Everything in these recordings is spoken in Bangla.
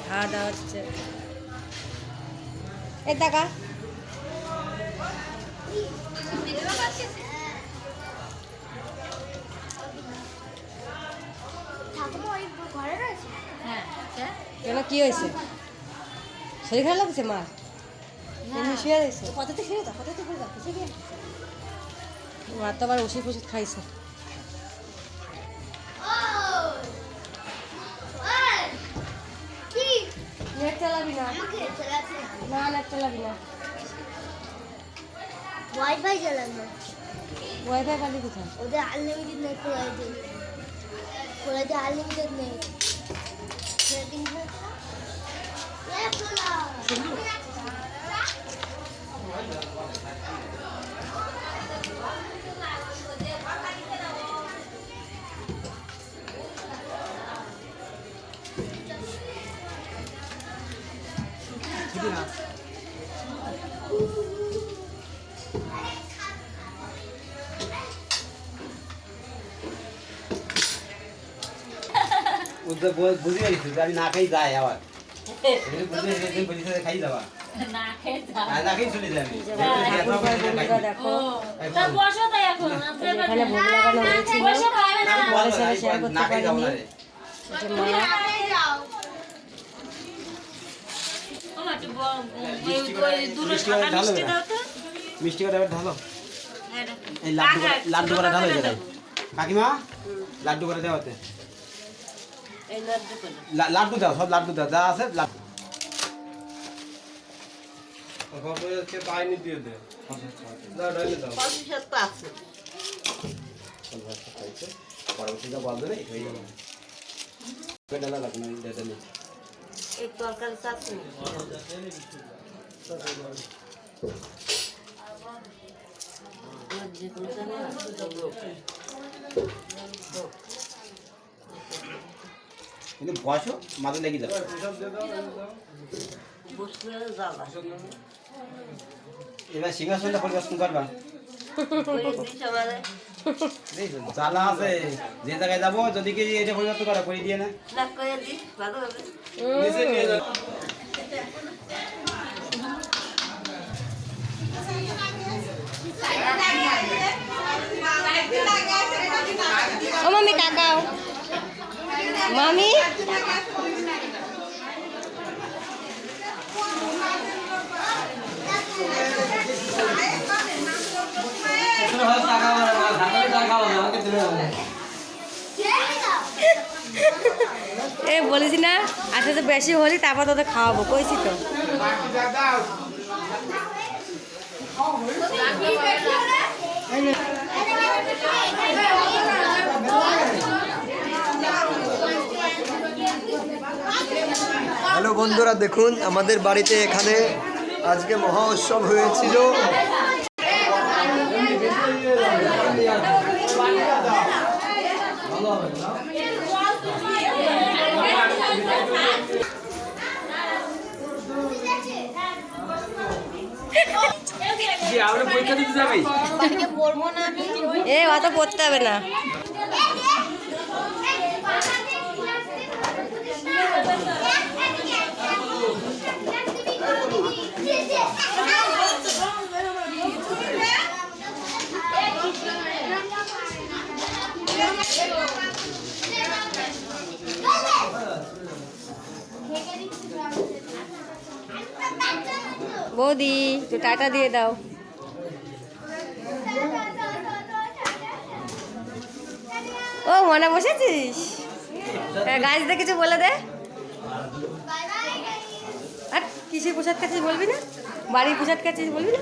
খাওয়া দাওয়া হচ্ছে। কেন কি হয়েছে শরীর খারাপ লাগছে মা দাও কততে শুয়ে দাও মা তো আবার ওষুধ ফষুধ খাইছে নেট চালাবি না? না নেট চালাবি না। ওয়াইফাই চালানো ওয়াইফাই পালি কোথায়? ওদের আনলিমিটেড নেট খোলা খোলাইতে আনলিমিটেড নেট। যে মা ও মা, একটু ব- ওই- ওই দুটো মিষ্টি সাদা করে ঢালো হ্যাঁ। এই লাড্ডু করে লাড্ডু করে ঢালো কাকিমা লাড্ডু করে দেওয়া হতে? এই লাড্ডু দাও সব লাড্ডু দাও যা আছে লাড্ডু। পরবর্তীটা বলবে না হয়ে যাবে লাগবে না তরকারি চাটনি। আমার যে কোনো জানে না, কিন্তু বসো মাথা লেগে যাবে। এবার সিংহাসনটা পরিবর্তন করবা। জ্বালা আছে যে জায়গায় যাব যদি কি এটা পরিবর্তন করা করে দিয়ে না। ও মামি তাকাও মামি? এ বলেছি না আচ্ছা তো বেশি হলি তারপর তোদের খাওয়াবো কইছি তো। হ্যালো বন্ধুরা দেখুন আমাদের বাড়িতে এখানে আজকে মহা উৎসব হয়েছিল। আমরা পরীক্ষা দিতে যাবি? এ অত পড়তে হবে না। বৌদি, একটু টাটা দিয়ে দাও। ও, মনে, বসেছিস? গাছ দিয়ে কিছু বলে দে। আর কিসের পোশাক কাছে বলবি না? বাড়ির পোশাক কাছে বলবি না?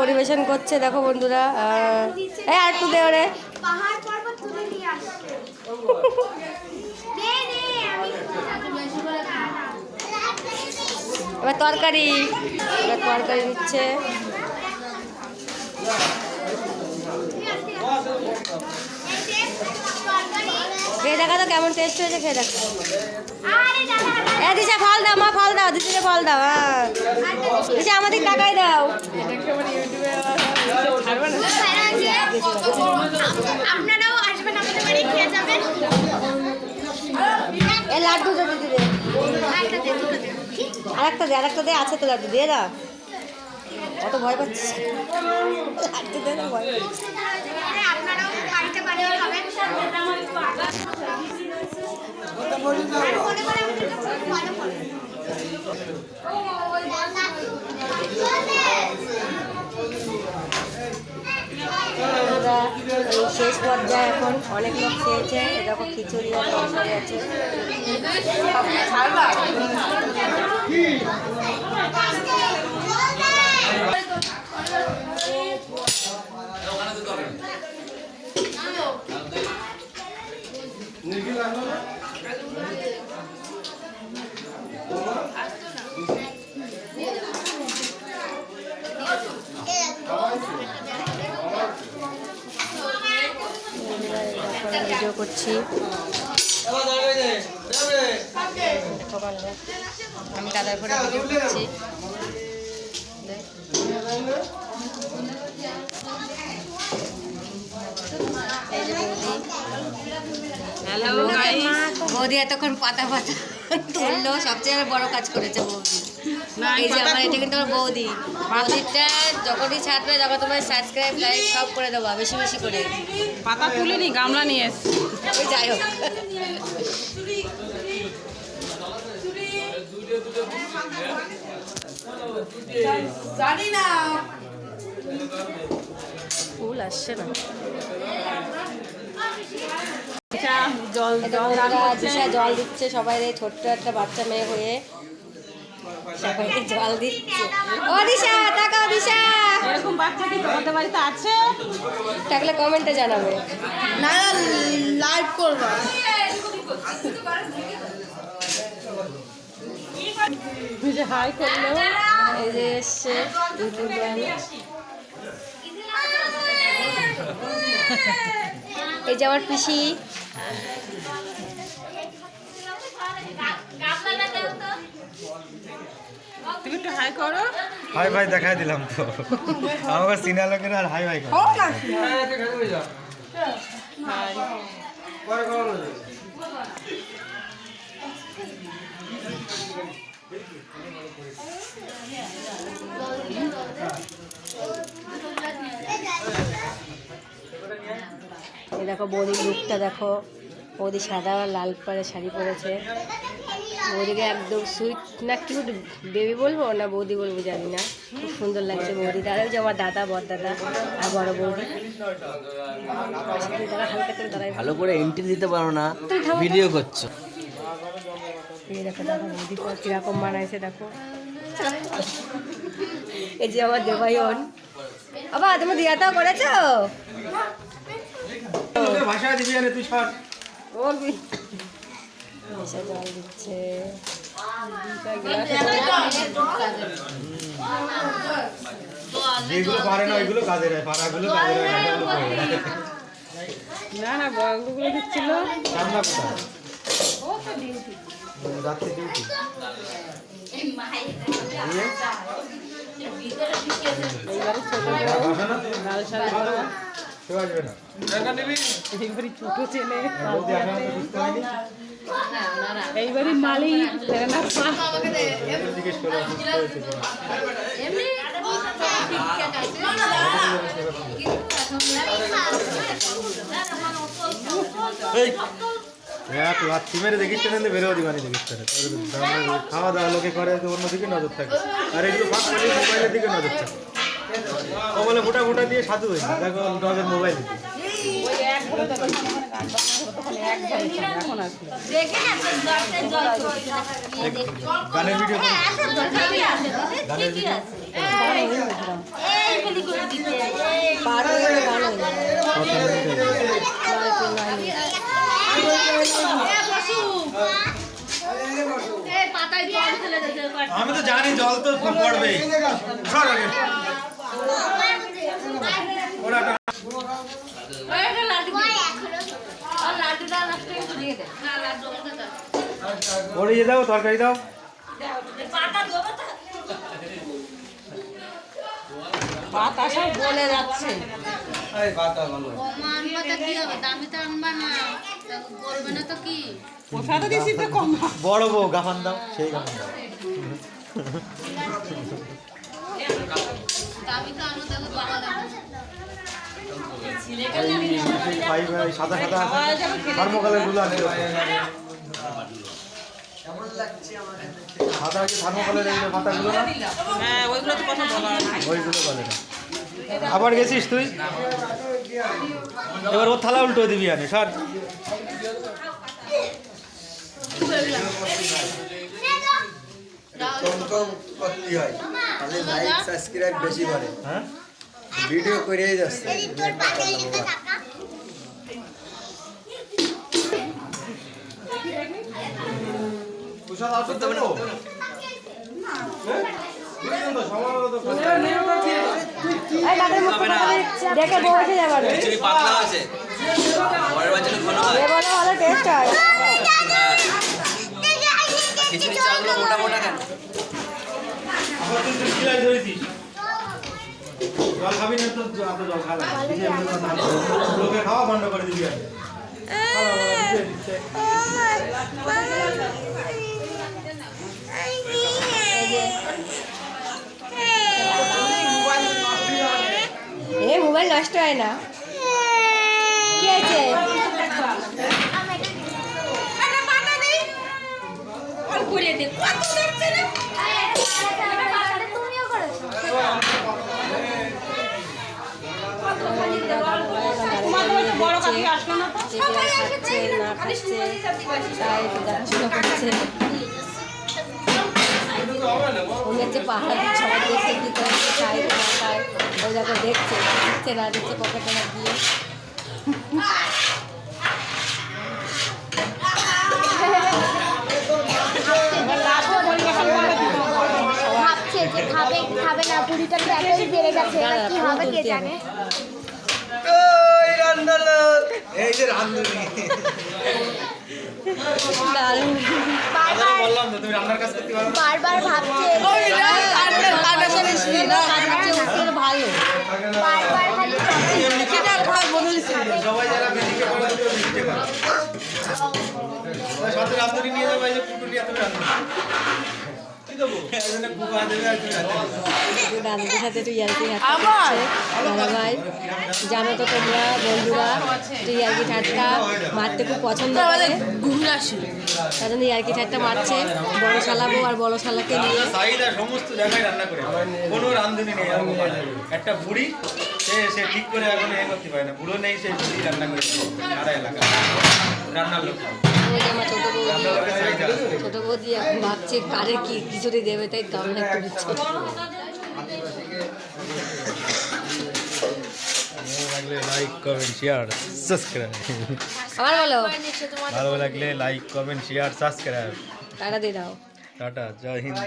পরিবেশন করছে দেখো বন্ধুরা এই আর দে ওরে। এবার তরকারি এবার তরকারি দিচ্ছে। খেয়ে দেখা তো কেমন টেস্ট হয়েছে খেয়ে দেখো। দিশা ফল দাও মা ফল দাও দিদিকে ফল দাও হ্যাঁ। দিশা আমাদের টাকাই দাও। আপনারাও আসবেন আমাদের বাড়ি খেয়ে যাবেন। এ লাড্ডু দে দিদি দে। দে, দুটো দে। আরেকটা দে আরেকটা দে আছে তো লাড্ডু দিয়ে দাও। অত ভয় পাচ্ছিস? লাড্ডু দে না ভয় আপনারাও বাড়িতে বানিয়ে খাবেন। মনে করে আমাদের কাছে ভালো করে। বন্ধুরা, এই শেষ পর্যায়ে এখন অনেক লোক খেয়েছে এরকম খিচুড়ি আর তরকারি আছে। ভিডিও করছি। আমি কাদার করে ভিডিও করছি। বৌদি এতক্ষণ পাতা পাতা তুললো সবচেয়ে বড় কাজ করেছে বৌদি। এই যে পাতা আমার এটা কিন্তু আমার বৌদি। বৌদিটা যখনই ছাড়বে তখন তোমার সাবস্ক্রাইব লাইক সব করে দেবো বেশি বেশি করে। পাতা তুলিনি গামলা নিয়ে এসছি। ওই যাই হোক। ফুল আসছে না। জল জল জল দিচ্ছে সবাই ছোট্ট একটা বাচ্চা মেয়ে হয়ে। সবাইকে জল দিচ্ছে। ও দিশা তাকাও দিশা। এরকম বাচ্চা কি তোমাদের বাড়িতে আছে? থাকলে কমেন্টে জানাবে। না লাইভ করবা। যে হাই করল। এই যে এসছে ইউটিউবার এই যে আমার পিসি। তুমি একটু হাই করো। হাই ভাই দেখাই দিলাম তো। আমাকে সিনা লোকের আর হাই ভাই এই দেখো বৌদির লুকটা দেখো। বৌদি সাদা আর লাল পাড়ে শাড়ি পরেছে। বৌদিকে একদম সুইট না কিউট বেবি বলব না বৌদি বলব জানি না। খুব সুন্দর লাগছে বৌদি। ওই যে আমার দাদা বড়দাদা আর বড় বৌদি। দাদা হালকা করে ভালো করে এন্ট্রি দিতে পারো না। ভিডিও করছ। এই দেখো দেখো বৌদি কর- কীরকম বানাইছে দেখো। এই যে আমার দেবায়ন। বাবা তুমি দিয়াটাও করেছ? ভাষা দিবি তুই সর। বলবি। এসে জল দিচ্ছে যেগুলো পারে না ওইগুলো পাড়াগুলো। না না বড়গুলো দিচ্ছিল। রান্না কোথায়? হুম, রাত্রে ডিউটি এইবারে ছোট লাল শাড়ি কেউ আসবে না? ছোট ছেলে। বৌদি আসে আমাকে বুঝতে এইবারে মালিক না। এক লাথি দেখিস না বেরোও দিবানি দেখিস খাওয়া দাওয়া লোকে করে অন্যদিকে নজর থাকে। আর এগুলো মোবাইলের দিকে নজর থাকে। ও বলে মোটা মোটা দিয়ে সাধু হয়েছে দেখো, ডগের মোবাইল আমি তো জানি জল তো পড়বে সর আগে। ওরা ইয়ে দাও তরকারি দাও। পাতা সব বলে যাচ্ছে। বড় বউ গাফান দাও সেই গাফান দাও। দামি তো আনো দেখো ভাই ভাই সাদা সাদা আছে থার্মোকলেরগুলো আছে সাদা কি থার্মোকলের এই পাতাগুলো না ওইগুলো তো কথা বলা আছে ওইগুলো বলে না আবার গেছিস তুই? এবার ওর থালা উল্টো দিবি আনে সর। কম কম করতে হয় তাহলে লাইক সাবস্ক্রাইব বেশি করে হ্যাঁ? ভিডিও করে যাচ্ছে দেখে বসে যাবার পাতলা হয়েছে হয় ভালো টেস্ট হয় খিচুড়ি চালগুলো মোটা মোটা কেন জল খাবি না তো এত জল খাওয়া লোকে খাওয়া বন্ধ করে দিবি আগে খাওয়া বন্ধ করে দিচ্ছে। এ মোবাইল নষ্ট হয় না। কি আছে তুমিও করেছ তোমাদের ওই যে খাচ্ছে না খাচ্ছে তাই করছে উনি হচ্ছে পাহাড় সবাই না ওই দেখো দেখছে দিচ্ছে না দিচ্ছে পকেটে না দিয়ে খাবে খাবে না পুরিটা বেড়ে গেছে কি হবে কে জানে? ওই এই যে রান্ধুনি দারুণ বললাম তো তুমি রান্নার কাজ করতে পারো না। বারবার ভাবছে ভালো। বারবার সবাই যারা বেদিকে করে দুটো বেদিকে করে সাথে রান্ধুনি নিয়ে যাবে এই যে পুটুনি এত রান্ধুনি দাদাদের সাথে একটু ইয়ার্কি ঠাট্টা দাদা ভাই জানো তো তোমরা বন্ধুরা একটু ইয়ার্কি ঠাট্টা মারতে খুব পছন্দ করে। তার জন্য ইয়ার্কি ঠাট্টা মারছে। বড় শালাবো আর বড় শালাকে নিয়ে। সমস্ত জায়গায় রান্না করে কোনো রান্ধুনি নেই একটা বুড়ি সে সে ঠিক করে এখন এ করতে পারে না। বুড়ো নেই সে রান্না করে সারা এলাকা। রান্নার লোক ছোট বৌদি এখন ভাবছে কারে কি খিচুড়ি দেবে তাই দাম একটু দিচ্ছে। লাগলে লাইক কমেন্ট শেয়ার সাবস্ক্রাইব আমার বলো। ভালো লাগলে like comment share subscribe tata দিয়ে দাও। টাটা জয় হিন্দ।